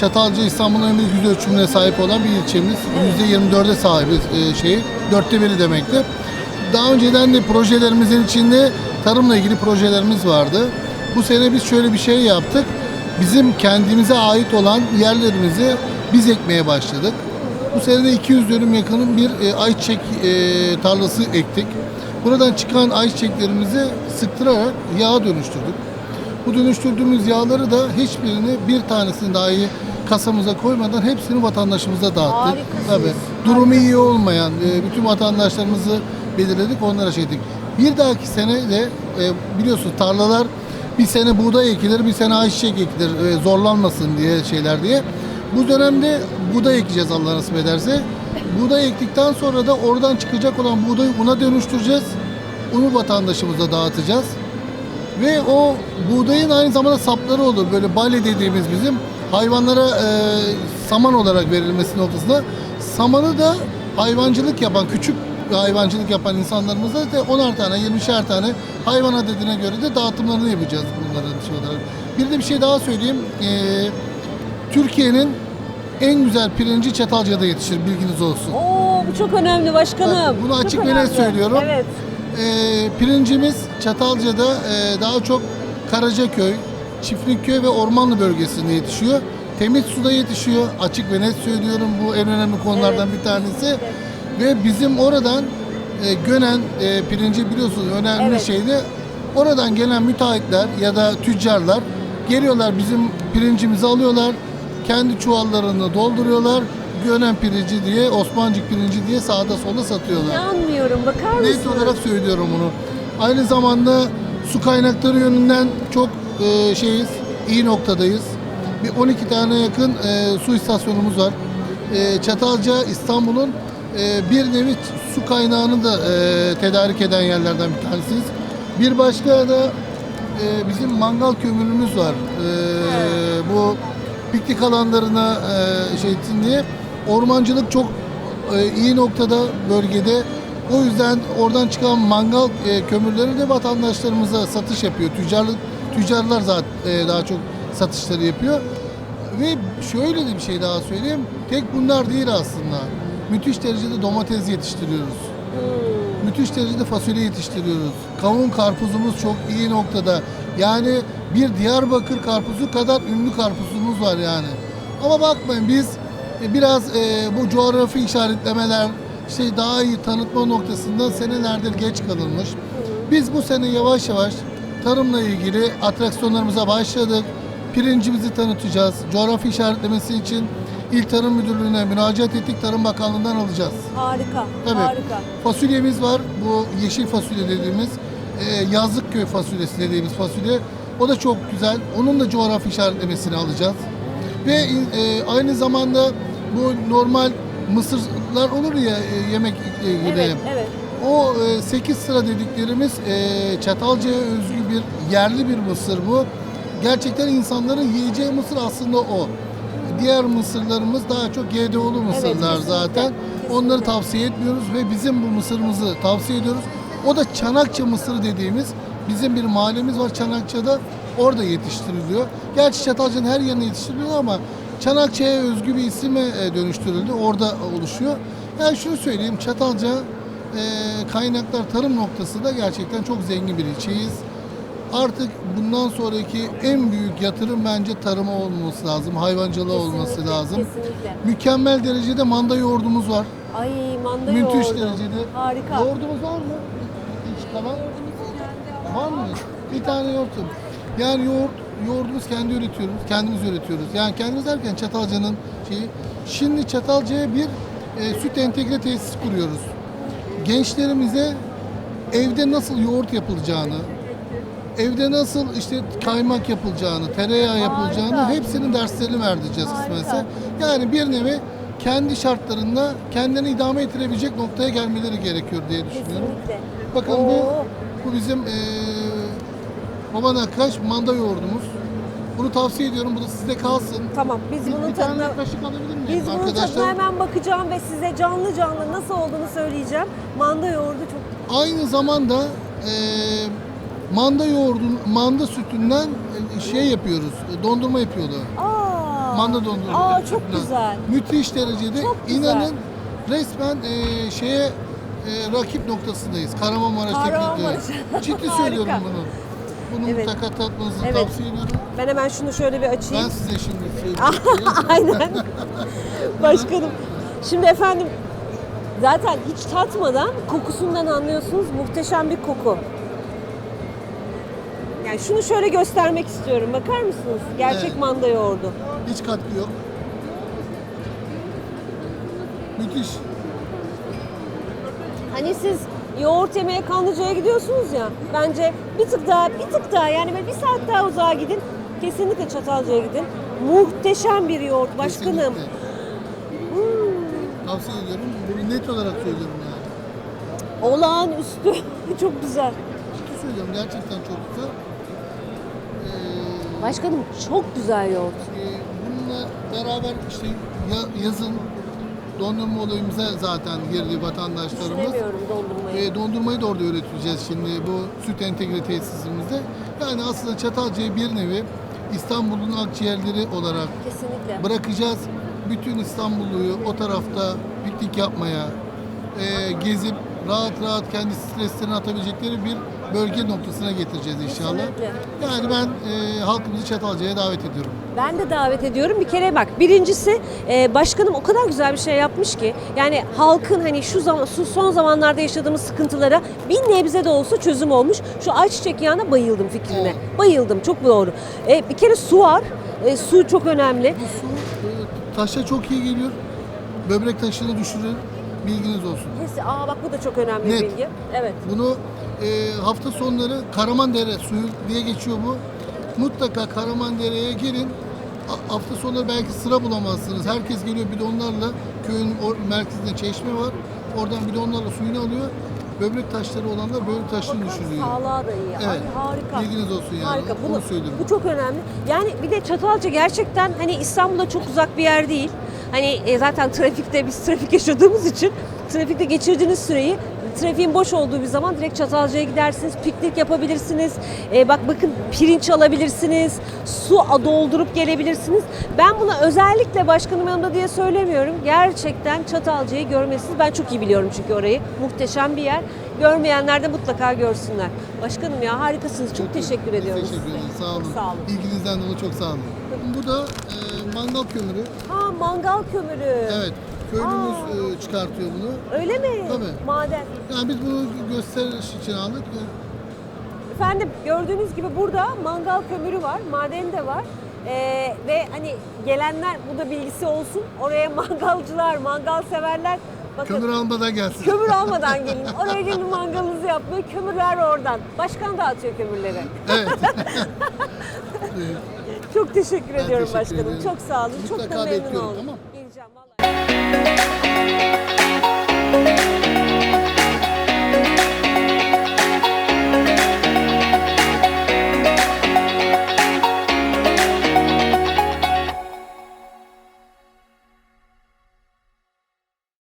Çatalca İstanbul'un en büyük yüz ölçümüne sahip olan bir ilçemiz. %24'e sahibiz e, şeyi. Dörtte biri demektir. Daha önceden de projelerimizin içinde tarımla ilgili projelerimiz vardı. Bu sene biz şöyle bir şey yaptık. Bizim kendimize ait olan yerlerimizi biz ekmeye başladık. Bu sene de 200 dönüm yakının bir e, ayçiçek e, tarlası ektik. Buradan çıkan ayçiçeklerimizi sıktırarak yağa dönüştürdük. Bu dönüştürdüğümüz yağları da hiçbirini bir tanesini dahi kasamıza koymadan hepsini vatandaşımıza dağıttık. Harikasınız. Tabii. Durumu iyi olmayan e, bütün vatandaşlarımızı belirledik, onlara şey ettik. Bir dahaki sene de e, biliyorsunuz tarlalar bir sene buğday ekilir, bir sene ayçiçek ekilir e, zorlanmasın diye şeyler diye. Bu dönemde buğday ekeceğiz Allah nasip ederse. Buğday ektikten sonra da oradan çıkacak olan buğdayı una dönüştüreceğiz. Unu vatandaşımıza dağıtacağız. Ve o buğdayın aynı zamanda sapları olur. Böyle balya dediğimiz bizim hayvanlara e, saman olarak verilmesi noktasında. Samanı da hayvancılık yapan, küçük hayvancılık yapan insanlarımıza da 10'ar tane, 20'şer tane hayvan adedine göre de dağıtımlarını yapacağız bunların şey olarak. Bir de bir şey daha söyleyeyim. E, Türkiye'nin en güzel pirinci Çatalca'da yetişir bilginiz olsun. Oo bu çok önemli başkanım. Bunu Çok açık ve net söylüyorum. Evet. Ee, pirincimiz Çatalca'da e, daha çok Karacaköy, Çiftlikköy ve Ormanlı bölgesinde yetişiyor. Temiz suda yetişiyor. Açık ve net söylüyorum bu en önemli konulardan bir tanesi. Ve bizim oradan e, Gönen e, pirinci biliyorsunuz önemli Evet. şeydi. Oradan gelen müteahhitler ya da tüccarlar geliyorlar bizim pirincimizi alıyorlar. Kendi çuvallarını dolduruyorlar. Gönen pirinci diye, Osmancık pirinci diye sağda solda satıyorlar. İnanmıyorum bakar mısınız? Net olarak söylüyorum bunu. Aynı zamanda su kaynakları yönünden çok e, şeyiz, iyi noktadayız. Bir 12 tane yakın e, su istasyonumuz var. E, Çatalca İstanbul'un e, bir nevi su kaynağını da e, tedarik eden yerlerden bir tanesiyiz. Bir başka da e, bizim mangal kömürümüz var. E, Bu piknik alanlarına e, şey etsin diye. Ormancılık çok e, iyi noktada bölgede. O yüzden oradan çıkan mangal e, kömürleri de vatandaşlarımıza satış yapıyor. Tüccarlık tüccarlar zaten e, daha çok satışları yapıyor. Ve şöyle de bir şey daha söyleyeyim. Tek bunlar değil aslında. Müthiş derecede domates yetiştiriyoruz. Müthiş derecede fasulye yetiştiriyoruz. Kavun karpuzumuz çok iyi noktada. Yani bir Diyarbakır karpuzu kadar ünlü karpuzumuz var yani. Ama bakmayın biz e, biraz e, bu coğrafi işaretlemeler işte daha iyi tanıtma noktasında senelerdir geç kalınmış. Biz bu sene yavaş yavaş tarımla ilgili atraksiyonlarımıza başladık. Pirincimizi tanıtacağız. Coğrafi işaretlemesi için İl Tarım Müdürlüğü'ne müracaat ettik. Tarım Bakanlığı'ndan alacağız. Harika. Tabii. Harika. Fasulyemiz var. Bu yeşil fasulye dediğimiz e, yazlık köy fasulyesi dediğimiz fasulye. O da çok güzel. Onun da coğrafi işaretlemesini alacağız. Ve e, aynı zamanda bu normal mısırlar olur ya e, yemek ilgili. Evet, evet. O 8 sıra dediklerimiz e, Çatalca'ya özgü bir yerli bir mısır bu. Gerçekten insanların yiyeceği mısır aslında o. Diğer mısırlarımız daha çok GDO'lu mısırlar kesinlikle, zaten. Onları tavsiye etmiyoruz ve bizim bu mısırımızı tavsiye ediyoruz. O da Çanakça mısırı dediğimiz bizim bir mahallemiz var Çanakça'da. Orada yetiştiriliyor. Gerçi Çatalca'nın her yerine yetiştiriliyor ama Çanakça'ya özgü bir isime e, dönüştürüldü. Orada oluşuyor. Yani şunu söyleyeyim Çatalca e, kaynaklar tarım noktasında gerçekten çok zengin bir ilçeyiz. Artık bundan sonraki en büyük yatırım bence tarıma olması lazım, hayvancılığa olması Kesinlikle, lazım. Kesinlikle. Mükemmel derecede manda yoğurdumuz var. Ay manda Müthiş yoğurdu. derecede. Harika. Yoğurdumuz var mı? Hiç tamam. Var mı? Bir tane yoğurtum. Yani yoğurt, yoğurdumuz kendi üretiyoruz, kendimiz üretiyoruz. Yani kendimiz derken Çatalca'nın şeyi. Şimdi Çatalca'ya bir e, süt entegre tesis kuruyoruz. Gençlerimize evde nasıl yoğurt yapılacağını, evde nasıl işte kaymak yapılacağını, tereyağı yapılacağını Harika. hepsinin derslerini verdireceğiz kısmetse. Yani bir nevi kendi şartlarında kendini idame ettirebilecek noktaya gelmeleri gerekiyor diye düşünüyorum. Kesinlikle. Bakın Oo. bu bu bizim eee Baban Akkaş manda yoğurdumuz. Bunu tavsiye ediyorum. Bu da sizde kalsın. Tamam biz Bir, bunun bir tadına alabilir miyim biz bunun tadına hemen bakacağım ve size canlı canlı nasıl olduğunu söyleyeceğim. Manda yoğurdu çok Aynı zamanda eee manda yoğurdun, manda sütünden e, şey yapıyoruz. e, Dondurma yapıyordu. Aa. Manda dondurma. Aa, çok güzel. Müthiş derecede. Çok güzel. İnanın resmen e, şeye e, rakip noktasındayız. Kahramanmaraş. Evet. Ciddi söylüyorum bunu. Bunu Evet. mutlaka tatmanızı Evet. tavsiye ediyorum. Ben hemen şunu şöyle bir açayım. Ben size şimdi. Aynen. Başkanım. Şimdi efendim zaten hiç tatmadan kokusundan anlıyorsunuz muhteşem bir koku. Yani şunu şöyle göstermek istiyorum. Bakar mısınız? Gerçek Evet. manda yoğurdu. Hiç katkı yok. Müthiş. Hani siz yoğurt yemeye Kanlıca'ya gidiyorsunuz ya. Bence bir tık daha, bir tık daha yani böyle bir saat daha uzağa gidin. Kesinlikle Çatalca'ya gidin. Muhteşem bir yoğurt başkanım. Tavsiye ediyorum. Bunu net olarak söylüyorum yani. Olağanüstü. Çok güzel. Ciddi söylüyorum. Gerçekten çok güzel. Ee, Başkanım çok güzel yoğurt. e, bununla beraber işte ya- yazın dondurma olayımıza zaten girdi vatandaşlarımız. Dondurmayı. E, dondurmayı da orada üreteceğiz şimdi bu süt entegre tesisimizde. Yani aslında Çatalca'yı bir nevi İstanbul'un akciğerleri olarak Kesinlikle. bırakacağız. Bütün İstanbulluyu o tarafta piknik yapmaya, e, gezip rahat rahat kendi streslerini atabilecekleri bir bölge noktasına getireceğiz inşallah. Kesinlikle. Yani ben e, halkımızı Çatalca'ya davet ediyorum. Ben de davet ediyorum. Bir kere bak birincisi e, başkanım o kadar güzel bir şey yapmış ki yani halkın hani şu zaman şu son zamanlarda yaşadığımız sıkıntılara bir nebze de olsa çözüm olmuş. Şu ayçiçek yağına bayıldım fikrine. Evet. Bayıldım çok doğru. E, bir kere su var. E, su çok önemli. Bu su e, taşa çok iyi geliyor. Böbrek taşını düşürür. Bilginiz olsun. Kesin. Aa bak bu da çok önemli Net. bir bilgi. Evet. Bunu e, hafta sonları Karamandere suyu diye geçiyor bu. Mutlaka Karamandere'ye girin. A- hafta sonları belki sıra bulamazsınız. Herkes geliyor bidonlarla. Köyün merkezinde çeşme var. Oradan bidonlarla suyunu alıyor. Böbrek taşları olanlar böbrek taşını düşürüyor. Sağlığa da iyi. Evet. Ay, harika. Bilginiz olsun yani. Harika. Bunu Bunu, söylüyorum. bu çok önemli. Yani bir de Çatalca gerçekten hani İstanbul'a çok uzak bir yer değil. Hani e, zaten trafikte biz trafik yaşadığımız için trafikte geçirdiğiniz süreyi trafiğin boş olduğu bir zaman direkt Çatalca'ya gidersiniz, piknik yapabilirsiniz. E, bak bakın pirinç alabilirsiniz, su doldurup gelebilirsiniz. Ben bunu özellikle başkanım yanımda diye söylemiyorum. Gerçekten Çatalca'yı görmesiniz. Ben çok iyi biliyorum çünkü orayı. Muhteşem bir yer. Görmeyenler de mutlaka görsünler. Başkanım ya harikasınız. Çok, teşekkür Biz ediyorum Teşekkür ederim. Sağ olun. Sağ olun. İlginizden dolayı çok sağ olun. Bu da e, mangal kömürü. Ha mangal kömürü. Evet. Köylümüz e, çıkartıyor bunu. Öyle mi? Tabii. Maden. Yani biz bunu gösteriş için aldık. Efendim gördüğünüz gibi burada mangal kömürü var, maden de var. Ee, ve hani gelenler bu da bilgisi olsun. Oraya mangalcılar, mangal severler. Bakın Kömür almadan gelsin. kömür almadan gelin. Oraya gelin mangalınızı yapmaya. Kömürler oradan. Başkan dağıtıyor kömürleri. Evet. Çok teşekkür Ben ediyorum teşekkür başkanım. ederim. Çok sağ olun. Çok Mutlaka da memnun oldum. tamam. Bye.